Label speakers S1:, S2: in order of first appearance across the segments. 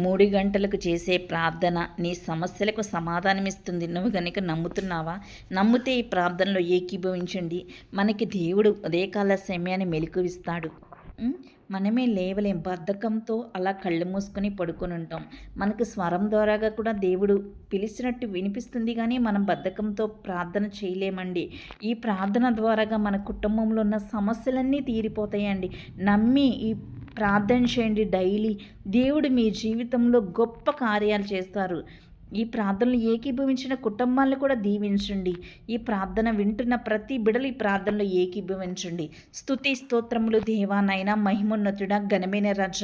S1: మూడు గంటలకు చేసే ప్రార్థన నీ సమస్యలకు సమాధానమిస్తుంది. నువ్వు కనుక నమ్ముతున్నావా? నమ్మితే ఈ ప్రార్థనలో ఏకీభవించండి. మనకి దేవుడు ఉదయకాల సమయాన్ని మెలకువిస్తాడు. మనమే లేవలేం. బద్ధకంతో అలా కళ్ళు మూసుకొని పడుకొని ఉంటాం మనకు స్వరం ద్వారాగా కూడా దేవుడు పిలిచినట్టు వినిపిస్తుంది కానీ మనం బద్ధకంతో ప్రార్థన చేయలేమండి. ఈ ప్రార్థన ద్వారాగా మన కుటుంబంలో ఉన్న సమస్యలన్నీ తీరిపోతాయండి. నమ్మి ఈ ప్రార్థన చేయండి డైలీ. దేవుడు మీ జీవితంలో గొప్ప కార్యాలు చేస్తారు. ఈ ప్రార్థనలు ఏకీభవించిన కుటుంబాలను కూడా దీవించండి. ఈ ప్రార్థన వింటున్న ప్రతి బిడలు ఈ ప్రార్థనలో ఏకీభవించండి. స్తుతి స్తోత్రములు దేవానైనా మహిమోన్నతుడ ఘనమైన రజ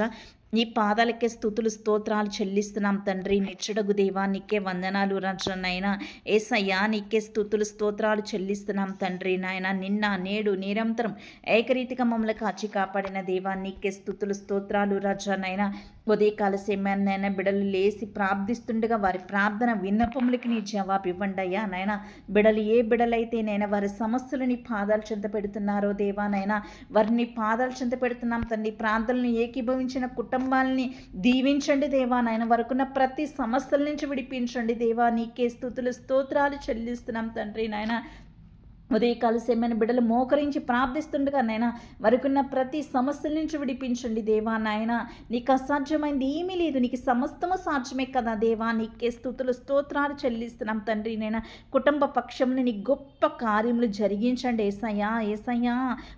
S1: నీ పాదాలకే స్థుతులు స్తోత్రాలు చెల్లిస్తున్నాం తండ్రి. నిచ్చడగు దేవా నీకే వందనాలు రచనైనా ఏసయ్యా నీకే స్థుతులు స్తోత్రాలు చెల్లిస్తున్నాం తండ్రి నాయన. నిన్న నేడు నిరంతరం ఏకరీతిగా మమ్మల్ని కాచి కాపాడిన దేవా నీకే స్థుతులు స్తోత్రాలు రచనైనా ఉదయకాల సమయాన్నైనా బిడలు లేచి ప్రార్థిస్తుండగా వారి ప్రార్థన విన్నపములకి నీ జవాబు ఇవ్వండి అయ్యా నాయన. బిడలు ఏ బిడలైతే నైనా వారి సమస్యలు నీ పాదాలు చెంత పెడుతున్నారో దేవా నాయన. వారిని పాదాలు చెంత పెడుతున్నాం తండ్రి. ప్రార్థనలు ఏకీభవించిన కుటుంబాలని దీవించండి దేవా. నాయన వరకున్న ప్రతి సమస్యల నుంచి విడిపించండి దేవా. నీకే స్థుతులు స్తోత్రాలు చెల్లిస్తున్నాం తండ్రి నాయన. ఉదయకాల సేమైన బిడ్డలు మోకరించి ప్రార్థిస్తుండగా నాయన వరకున్న ప్రతి సమస్యల నుంచి విడిపించండి. దేవా నాయన నీకు అసాధ్యమైంది ఏమీ లేదు. నీకు సమస్తము సాధ్యమే కదా దేవా. నీకే స్థుతులు స్తోత్రాలు చెల్లిస్తున్నాం తండ్రి నేను కుటుంబ పక్షంలో నీ గొప్ప కార్యములు జరిగించండి. ఏసయ్యా ఏసయ్యా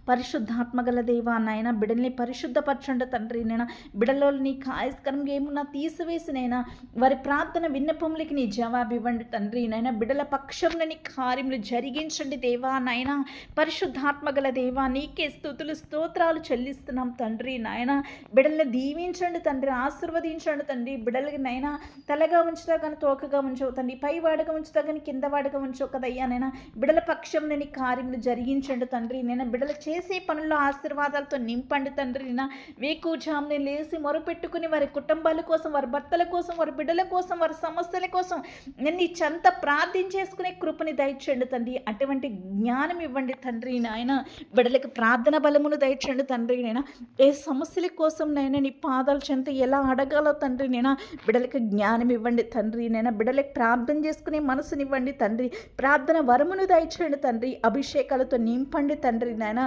S1: పరిశుద్ధాత్మగల దేవా నాయన బిడ్డల్ని పరిశుద్ధపరచండి తండ్రి నేను బిడ్డలో నీ కాయస్కరంగా ఏమున్నా తీసివేసి నైనా వారి ప్రార్థన విన్నపములకి నీ జవాబు ఇవ్వండి తండ్రి నైనా బిడల పక్షంలో నీ కార్యములు జరిగించండి దేవా. నాయన పరిశుద్ధాత్మ గల దేవా నీకే స్థుతులు స్తోత్రాలు చెల్లిస్తున్నాం తండ్రి నాయన. బిడల్ని దీవించండి తండ్రి ఆశీర్వదించండి తండ్రి. బిడ్డలకి నైనా తలగా ఉంచుతా కానీ తోకగా ఉంచవు తండ్రి. పై వాడగా ఉంచుతా కానీ కింద వాడగా ఉంచవు కదయ్యా నైనా బిడల పక్షం నేను కార్యములు జరిగించండి తండ్రి నేను బిడల చేసే పనుల్లో ఆశీర్వాదాలతో నింపండి తండ్రి నా వేకూజాముని లేచి మొరపెట్టుకుని వారి కుటుంబాల కోసం వారి భర్తల కోసం వారి బిడ్డల కోసం వారి సమస్యల కోసం నేను నీ చెంత ప్రార్థించేసుకునే కృపని దయచేయండి తండ్రి. అటువంటి జ్ఞానం ఇవ్వండి తండ్రి నాయన. బిడలకి ప్రార్థన బలమును దయచండి తండ్రి నేను ఏ సమస్యల కోసం నైనా నీ పాదాల చెంత ఎలా అడగాలో తండ్రి నేను బిడలకి జ్ఞానం ఇవ్వండి తండ్రి నేను బిడలకి ప్రార్థన చేసుకునే మనసునివ్వండి తండ్రి. ప్రార్థన వరమును దయచేయండి తండ్రి. అభిషేకాలతో నింపండి తండ్రి నాయన.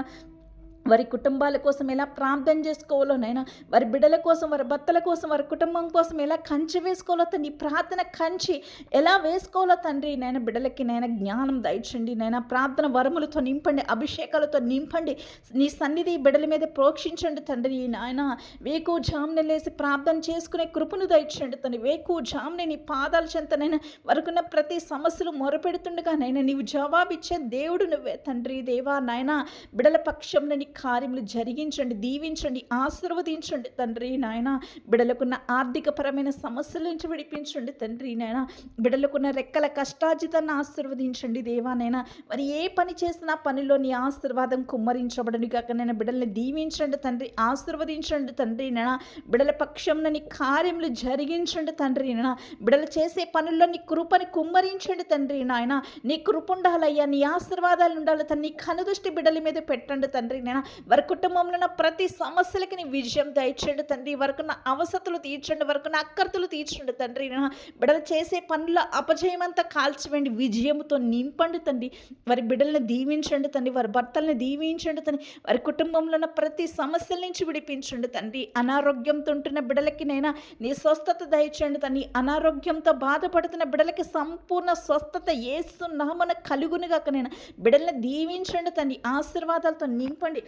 S1: వారి కుటుంబాల కోసం ఎలా ప్రార్థన చేసుకోవాలో నైనా వారి బిడ్డల కోసం వారి భర్తల కోసం వారి కుటుంబం కోసం ఎలా కంచి వేసుకోవాలో తండ్రి ప్రార్థన కంచి ఎలా వేసుకోవాలో తండ్రి నైనా బిడ్డలకి నైనా జ్ఞానం దయచండి నైనా ప్రార్థన వరములతో నింపండి అభిషేకాలతో నింపండి నీ సన్నిధి బిడ్డల మీద ప్రోక్షించండి తండ్రి నాయన వేకు జామున లేసి ప్రార్థన చేసుకునే కృపను దయచండి తండ్రి వేకు జామున నీ పాదాల చెంతనైనా వరకున్న ప్రతి సమస్యలు మొరపెడుతుండగా నైనా నీవు జవాబిచ్చే దేవుడు నువ్వే తండ్రి దేవా నాయన బిడల పక్షంలో నీ కార్యములు జరిగించండి దీవించండి ఆశీర్వదించండి. తండ్రి నాయన బిడలకున్న ఆర్థికపరమైన సమస్యల నుంచి విడిపించండి. తండ్రి నాయన బిడలకున్న రెక్కల కష్టాజితాన్ని ఆశీర్వదించండి. దేవానైనా మరి ఏ పని చేసినా పనిలో నీ ఆశీర్వాదం కుమ్మరించబడని కాక నేను బిడల్ని దీవించండి తండ్రి ఆశీర్వదించండి తండ్రి నాయన. బిడల పక్షంలో నీ కార్యములు జరిగించండి తండ్రి నాయన. బిడలు చేసే పనుల్లో నీ కృపని కుమ్మరించండి తండ్రి నాయన. నీ కృప ఉండాలయ్యా నీ ఆశీర్వాదాలు ఉండాలి. తండ్రి నీ కనుదృష్టి బిడ్డల మీద పెట్టండి తండ్రి నేను వారి కుటుంబంలో ఉన్న ప్రతి సమస్యలకి నీ విజయం దయచండి తండ్రి. వరకున్న అవసతులు తీర్చండి. వరకున్న అక్కర్తులు తీర్చండి తండ్రి. బిడలు బిడ్డలు చేసే పనుల అపజయమంతా కాల్చివేండి విజయంతో నింపండి తండ్రి. వారి బిడ్డలను దీవించండి తండ్రి. వారి భర్తలను దీవించండి తండ్రి. వారి కుటుంబంలో ఉన్న ప్రతి సమస్యల నుంచి విడిపించండి తండ్రి. అనారోగ్యంతో ఉంటున్న బిడ్డలకి నైనా నీ స్వస్థత దయచండి తండ్రి. అనారోగ్యంతో బాధపడుతున్న బిడ్డలకి సంపూర్ణ స్వస్థత ఏస్తున్నామన కలుగునుగాక నేను. బిడల్ని దీవించండి తండ్రి. ఆశీర్వాదాలతో నింపండి.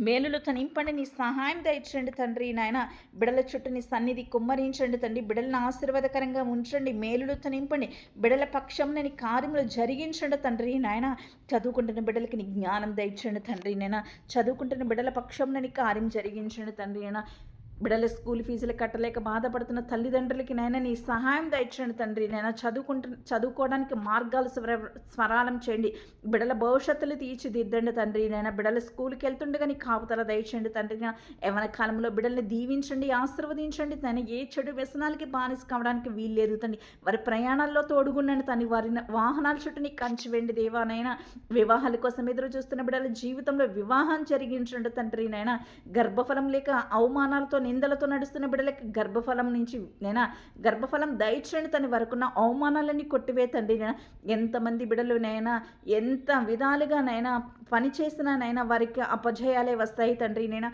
S1: మేలులతో నింపండి నీ సహాయం దయచండి తండ్రి. నాయన బిడల చుట్టూ నీ సన్నిధి కుమ్మరించండి తండ్రి. బిడలను ఆశీర్వాదకరంగా ఉంచండి మేలులతో నింపండి. బిడల పక్షంలో నీ కార్యములు జరిగించండి తండ్రి. నాయన చదువుకుంటున్న బిడ్డలకి నీ జ్ఞానం దయచండి తండ్రి. నాయన చదువుకుంటున్న బిడల పక్షంలో నీ కార్యం జరిగించండి తండ్రి. నాయన బిడ్డల స్కూల్ ఫీజులు కట్టలేక బాధపడుతున్న తల్లిదండ్రులకి నైనా నీ సహాయం దయచండి తండ్రి. నేను చదువుకుంటు చదువుకోవడానికి మార్గాలు స్వర స్వరాలం చేయండి. బిడల భవిష్యత్తులు తీర్చిదిద్దండి తండ్రి. నేను బిడల స్కూల్కి వెళ్తుండగా నీ కాపుతల దయచేయండి తండ్రి. యవన కాలంలో బిడల్ని దీవించండి ఆశీర్వదించండి తను ఏ చెడు వ్యసనాలకి బానిస కావడానికి వీల్లేదు తండ్రి. వారి ప్రయాణాల్లో తోడుగుండండి తను వారి వాహనాల చుట్టూ నీ కంచి వెండి దేవానైనా వివాహాల కోసం ఎదురు చూస్తున్న బిడ్డల జీవితంలో వివాహం జరిగించండి తండ్రి. నైనా గర్భఫలం లేక అవమానాలతో నిందలతో నడుస్తున్న బిడ్డలకి గర్భఫలం నుంచి నేనా? గర్భఫలం దయచేయండి తన వరకున్న అవమానాలన్నీ కొట్టివే తండ్రి ఎంతమంది బిడ్డలు నైనా? ఎంత విధాలుగా నైనా? పని చేసినా నైనా? వారికి అపజయాలే వస్తాయి తండ్రి నేనా?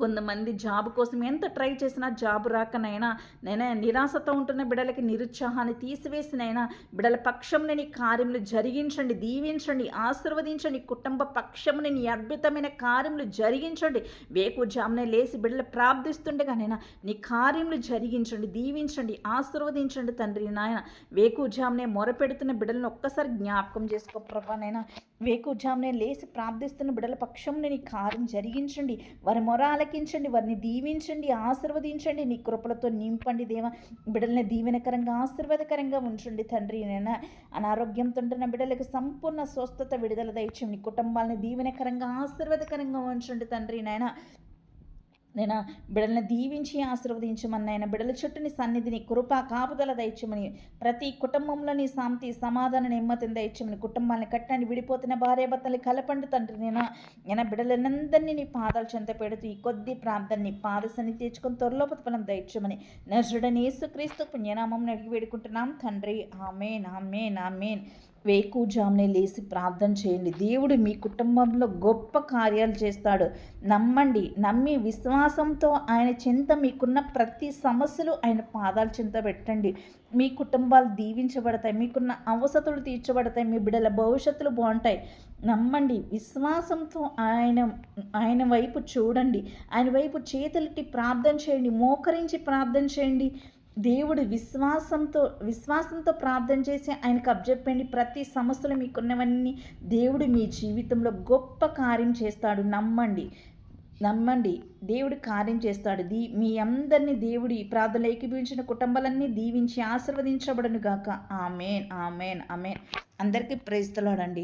S1: కొంతమంది జాబ్ కోసం ఎంత ట్రై చేసినా జాబ్ రాకనైనా నేను నిరాశతో ఉంటున్న బిడ్డలకి నిరుత్సాహాన్ని తీసివేసినైనా బిడ్డల పక్షంలో నీ కార్యములు జరిగించండి దీవించండి ఆశీర్వదించండి కుటుంబ పక్షముని నీ అద్భుతమైన కార్యములు జరిగించండి. వేకు జామునే లేచి బిడ్డలు ప్రార్థిస్తుండగానైనా నీ కార్యములు జరిగించండి దీవించండి ఆశీర్వదించండి తండ్రి నాయన. వేకు జామునే మొరపెడుతున్న బిడ్డలను ఒక్కసారి జ్ఞాపకం చేసుకో ప్రభానైనా వేకు జామునే లేచి ప్రార్థిస్తున్న బిడ్డల పక్షంలో నీ కార్యం జరిగించండి. వారి మొరాల ఆలకించండి వారిని దీవించండి ఆశీర్వదించండి. నీ కృపలతో నింపండి దేవ. బిడ్డల్ని దీవెనకరంగా ఆశీర్వాదకరంగా ఉంచండి తండ్రి నేను అనారోగ్యంతో ఉంటున్న బిడ్డలకు సంపూర్ణ స్వస్థత విడుదల దయచండి కుటుంబాలని దీవెనకరంగా ఆశీర్వాదకరంగా ఉంచండి తండ్రి నాయన నేను? బిడలను దీవించి ఆశీర్వదించమని నాయన బిడ్డల చుట్టూని సన్నిధిని కృప కాపుదల దయచమని ప్రతి కుటుంబంలో నీ శాంతి సమాధాన నెమ్మతిని దయచమని కుటుంబాన్ని కట్టండి విడిపోతున్న భార్య భర్తలు కలపండి తండ్రి నేను? నేను బిడలనందరినీ నీ పాదాలు చెంత పెడుతూ ఈ కొద్ది ప్రాంతాన్ని పాదశని తెచ్చుకొని త్వరలో పనం దయచమని నజుడని యేసుక్రీస్తు పుణ్యనామం అడిగి వేడుకుంటున్నాం తండ్రి. Amen amen amen. వేకూజామునే లేచి ప్రార్థన చేయండి. దేవుడు మీ కుటుంబంలో గొప్ప కార్యాలు చేస్తాడు. నమ్మండి నమ్మి విశ్వాసంతో ఆయన చింత మీకున్న ప్రతి సమస్యలు ఆయన పాదాల చింత పెట్టండి. మీ కుటుంబాలు దీవించబడతాయి మీకున్న అవసతులు తీర్చబడతాయి మీ బిడ్డల భవిష్యత్తులు బాగుంటాయి. నమ్మండి విశ్వాసంతో ఆయన ఆయన వైపు చూడండి. ఆయన వైపు చేతులెట్టి ప్రార్థన చేయండి మోకరించి ప్రార్థన చేయండి. దేవుడు విశ్వాసంతో విశ్వాసంతో ప్రార్థన చేసి ఆయనకు అబ్జెప్పండి ప్రతి సమస్యలు మీకున్నవన్నీ దేవుడు మీ జీవితంలో గొప్ప కార్యం చేస్తాడు. నమ్మండి. నమ్మండి. దేవుడు కార్యం చేస్తాడు. దీ మీ అందరినీ దేవుడు ఈ ప్రార్థనలు ఏకీపించిన కుటుంబాలన్నీ దీవించి ఆశీర్వదించబడను గాక ఆమెన్. ఆమెన్. ఆమెన్. అందరికీ ప్రేస్తలాడండి